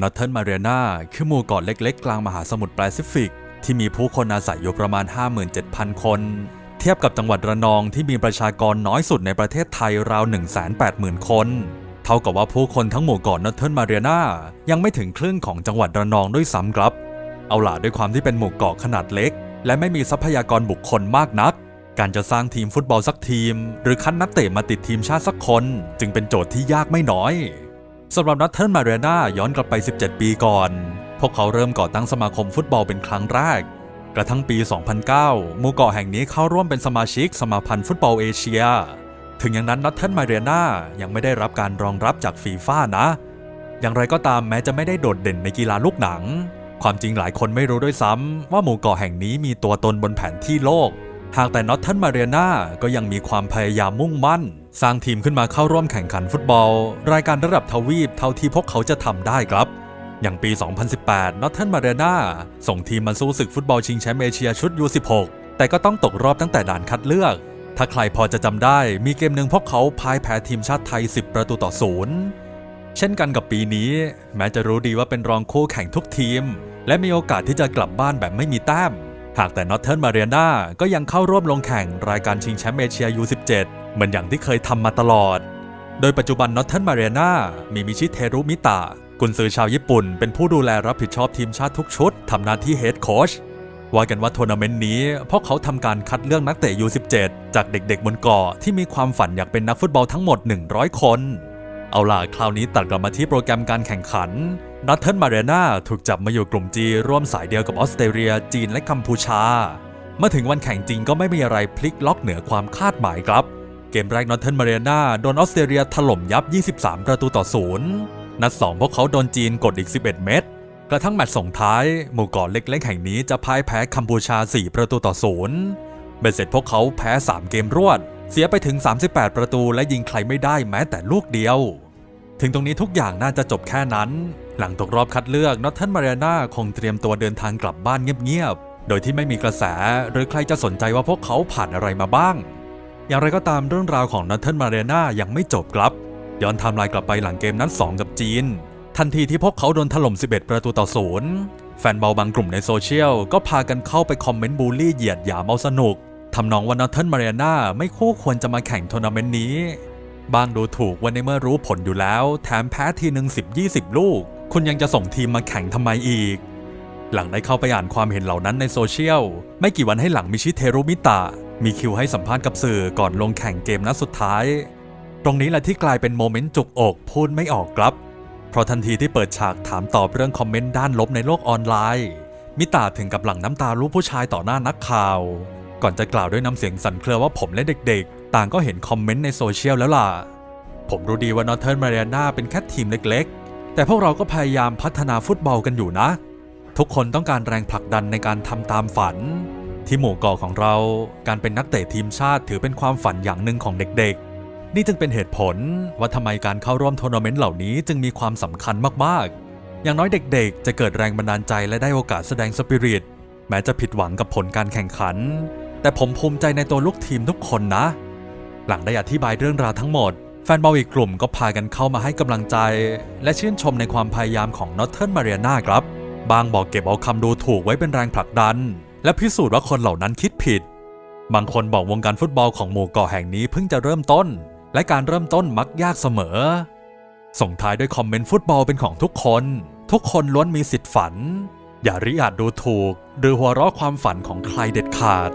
นอตเทิร์นมาเรียนาคือหมู่เกาะเล็กๆ กลางมหาสมุทรแปซิฟิก ที่มีผู้คนอาศัยอยู่ประมาณ 57,000 คน เทียบกับจังหวัดระนองที่มีประชากรน้อยสุดในประเทศไทยราว 180,000 คน เท่ากับว่าผู้คนทั้งหมู่เกาะนอตเทิร์นมาเรียนายังไม่ถึงครึ่งของจังหวัดระนองด้วยซ้ำครับ เอาล่ะด้วยความที่เป็นหมู่เกาะขนาดเล็ก และไม่มีทรัพยากรบุคคลมากนักการจะสร้างทีมฟุตบอลสักทีม หรือคัดนักเตะมาติดทีมชาติสักคน จึงเป็นโจทย์ที่ยากไม่น้อย สำหรับนัทเทิร์นมาเรียนาย้อนกลับไป 17 ปีก่อน พวกเขาเริ่มก่อตั้งสมาคมฟุตบอลเป็นครั้งแรก กระทั่งปี 2009หมู่เกาะแห่งนี้เข้าร่วมเป็นสมาชิกสมาพันธ์ฟุตบอลเอเชีย ถึงอย่างนั้นนัทเทิร์นมาเรียนายังไม่ได้รับการรองรับจากฟีฟ่านะ อย่างไรก็ตามแม้จะไม่ได้โดดเด่นในกีฬาลูกหนัง ความจริงหลายคนไม่รู้ด้วยซ้ำว่าหมู่เกาะแห่งนี้มีตัวตนบนแผนที่โลก หากแต่น็อตเทิร์นมาเรียนาก็ยังมีความพยายามมุ่งมั่น สร้างทีมขึ้นมาเข้าร่วมแข่งขันฟุตบอล รายการระดับทวีปเท่าที่พวกเขาจะทำได้ครับ อย่างปี 2018 นอตเทนมาเรนาส่งทีมมาสู้ศึกฟุตบอลชิงแชมป์เอเชียชุด U16 แต่ก็ต้องตกรอบตั้งแต่ด่านคัดเลือก ถ้าใครพอจะจำได้ มีเกมหนึ่งพวกเขาพ่ายแพ้ทีมชาติไทย 10 ประตูต่อศูนย์เช่นกันกับปีนี้ แม้จะรู้ดีว่าเป็นรองคู่แข่งทุกทีม และมีโอกาสที่จะกลับบ้านแบบไม่มีแต้ม หากแต่นอตเทิร์นมาเรียนาก็ยังเข้าร่วมลงแข่งรายการชิงแชมป์เอเชีย U17 เหมือนอย่างที่เคยทำมาตลอด โดยปัจจุบันนอตเทิร์นมาเรียนามีมิชิเทรุมิตะกุนซือชาวญี่ปุ่น เป็นผู้ดูแลรับผิดชอบทีมชาติทุกชุดทำหน้าที่เฮดโค้ชว่ากันว่าทัวร์นาเมนต์นี้พวกเขาทำการคัดเลือกนักเตะ U17 จากเด็กๆบนเกาะที่มีความฝันอยากเป็นนักฟุตบอลทั้งหมด 100 คน เอาล่ะคราวนี้ตัดกลับมาที่โปรแกรมการแข่งขัน นัทเทิร์นมาเรนาถูกจับมาอยู่กลุ่มจีร่วมสายเดียวกับออสเตรเลีย จีนและกัมพูชา เมื่อถึงวันแข่งจริงก็ไม่มีอะไรพลิกล็อกเหนือความคาดหมายครับ เกมแรกนอตเทิร์นมาเรนาโดนออสเตรเลียถล่มยับ 23 ประตูต่อศูนย์นัด 2 พวกเขาโดนจีนกดอีก 11 เม็ดกระทั่งแมตช์ส่งท้าย หมู่เกาะเล็กๆแห่งนี้จะพ่ายแพ้กัมพูชา 4 ประตูต่อศูนย์เบ็ดเสร็จพวกเขาแพ้ 3 เกมรวด เสียไปถึง 38 ประตูและยิงใครไม่ได้แม้แต่ลูกเดียว ถึงตรงนี้ทุกอย่างน่าจะจบแค่นั้น หลังตกรอบคัดเลือกนอตเทนมาเรนาคงเตรียมตัวเดินทางกลับบ้านเงียบๆ โดยที่ไม่มีกระแสหรือใครจะสนใจว่าพวกเขาผ่านอะไรมาบ้าง อย่างไรก็ตามเรื่องราวของนอตเทนมาเรนายังไม่จบครับย้อนไทม์ไลน์กลับไปหลังเกมนัด2กับจีน ทันทีที่พวกเขาโดนถล่ม 11 ประตูต่อศูนย์แฟนบอลบางกลุ่มในโซเชียล ก็พากันเข้าไปคอมเมนต์บูลลี่เหยียดหยามเอาสนุกทำนองว่านอตเทนมาเรนาไม่คู่ควรจะมาแข่งทัวร์นาเมนต์นี้ บ้างดูถูกว่าในเมื่อรู้ผลอยู่แล้ว แถมแพ้ทีหนึ่ง10 20 ลูก คุณยังจะส่งทีมมาแข่งทำไมอีก หลังได้เข้าไปอ่านความเห็นเหล่านั้นในโซเชียล ไม่กี่วันให้หลังมิชิเทรุมิตะ มีคิวให้สัมภาษณ์กับสื่อก่อนลงแข่งเกมนัดสุดท้าย ตรงนี้แหละที่กลายเป็นโมเมนต์จุกอกพูดไม่ออกครับ เพราะทันทีที่เปิดฉากถามตอบเรื่องคอมเมนต์ด้านลบในโลกออนไลน์ มิตาถึงกับหลั่งน้ำตาลูกผู้ชายต่อหน้านักข่าว ก่อนจะกล่าวด้วยน้ำเสียงสั่นเครือว่าผมและเด็กๆ ต่างก็เห็นคอมเมนต์ในโซเชียลแล้วล่ะ ผมรู้ดีว่านอ r เทิร์นมาเรียนาเป็นแค่ทีมเล็กๆ แต่พวกเราก็พยายามพัฒนาฟุตบอลกันอยู่นะ ทุกคนต้องการแรงผลักดันในการทำตามฝัน ที่หมู่เกาะของเรา การเป็นนักเตะทีมชาติถือเป็นความฝันอย่างหนึ่งของเด็กๆ นี่จึงเป็นเหตุผลว่าทำไมการเข้าร่วมทัวร์นาเมนต์เหล่านี้จึงมีความสำคัญมากๆ อย่างน้อยเด็กๆ จะเกิดแรงบันดาลใจและได้โอกาสแสดงสปิริตแม้จะผิดหวังกับผลการแข่งขัน แต่ผมภูมิใจในตัวลูกทีมทุกคนนะ หลังได้อธิบายเรื่องราวทั้งหมด แฟนบอลอีกกลุ่มก็พากันเข้ามาให้กำลังใจ และชื่นชมในความพยายามของนอ r เทิร์นมาเรียนาครับ บางบอกเก็บเอาคำดูถูกไว้เป็นแรงผลักดัน และพิสูจน์ว่าคนเหล่านั้นคิดผิด บางคนบอกวงการฟุตบอลของหมู่เกาะแห่งนี้เพิ่งจะเริ่มต้น และการเริ่มต้นมักยากเสมอ ส่งท้ายด้วยคอมเมนต์ฟุตบอลเป็นของทุกคน ทุกคนล้วนมีสิทธิ์ฝัน อย่าริอาจดูถูก หรือหัวเราะความฝันของใครเด็ดขาด